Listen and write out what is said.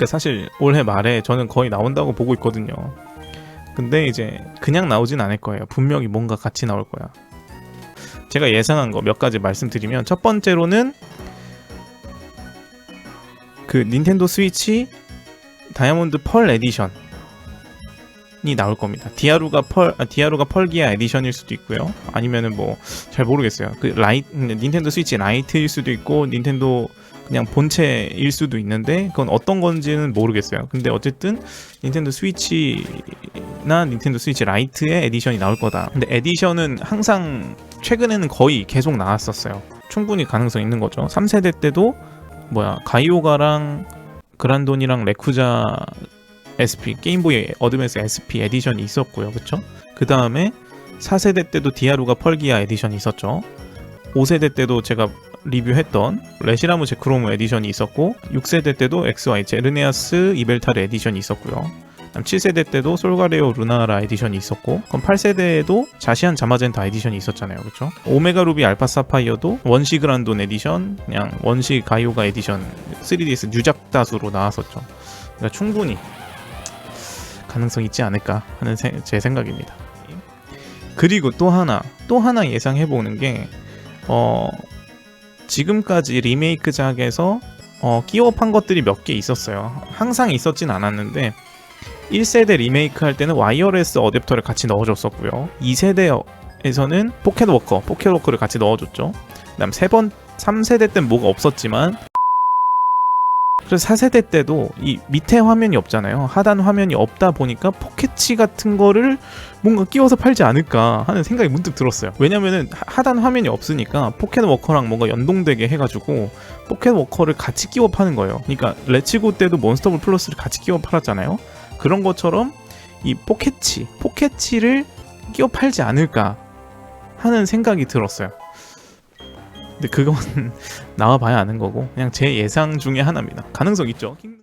그러니까 사실 올해 말에 저는 거의 나온다고 보고 있거든요. 근데 이제 그냥 나오진 않을 거예요. 분명히 뭔가 같이 나올 거야. 제가 예상한 거 몇 가지 말씀드리면 첫 번째로는 그 닌텐도 스위치 다이아몬드 펄 에디션이 나올 겁니다. 디아루가 펄 아, 디아루가 펄기아 에디션일 수도 있고요. 아니면은 뭐 잘 모르겠어요. 그 라이 닌텐도 스위치 라이트일 수도 있고 닌텐도 그냥 본체일 수도 있는데 그건 어떤 건지는 모르겠어요. 근데 어쨌든 닌텐도 스위치나 닌텐도 스위치 라이트의 에디션이 나올 거다. 근데 에디션은 항상 최근에는 거의 계속 나왔었어요. 충분히 가능성 있는 거죠. 3세대 때도 뭐야 가이오가랑 그란돈이랑 레쿠자 SP 게임보이 어드밴스 SP 에디션이 있었고요. 그쵸? 그 다음에 4세대 때도 디아루가 펄기아 에디션이 있었죠. 5세대 때도 제가 리뷰했던 레시라무 제크로무 에디션이 있었고 6세대 때도 XY 제르네아스 이벨타르 에디션이 있었고요. 그다음 7세대 때도 솔가레오 루나라 에디션이 있었고 그럼 8세대에도 자시안 자마젠타 에디션이 있었잖아요. 그렇죠? 오메가 루비 알파 사파이어도 원시 그란돈 에디션 그냥 원시 가이오가 에디션 3DS 뉴작 다수로 나왔었죠. 그러니까 충분히 가능성 있지 않을까 하는 세- 제 생각입니다. 그리고 또 하나 또 하나 예상해 보는 게 어, 지금까지 리메이크작에서 어, 끼워 판 것들이 몇 개 있었어요. 항상 있었진 않았는데 1세대 리메이크 할 때는 와이어레스 어댑터를 같이 넣어줬었고요. 2세대에서는 포켓워커, 포켓워커를 같이 넣어줬죠. 그 다음 세 번, 3세대 때는 뭐가 없었지만 그래서 4세대 때도 이 밑에 화면이 없잖아요. 하단 화면이 없다 보니까 포켓치 같은 거를 뭔가 끼워서 팔지 않을까 하는 생각이 문득 들었어요. 왜냐면은 하- 하단 화면이 없으니까 포켓워커랑 뭔가 연동되게 해가지고 포켓워커를 같이 끼워 파는 거예요. 그러니까 레츠고 때도 몬스터볼 플러스를 같이 끼워 팔았잖아요. 그런 것처럼 이 포켓치, 포켓치를 끼워 팔지 않을까 하는 생각이 들었어요. 근데 그건 나와봐야 아는 거고 그냥 제 예상 중에 하나입니다. 가능성 있죠. 킹-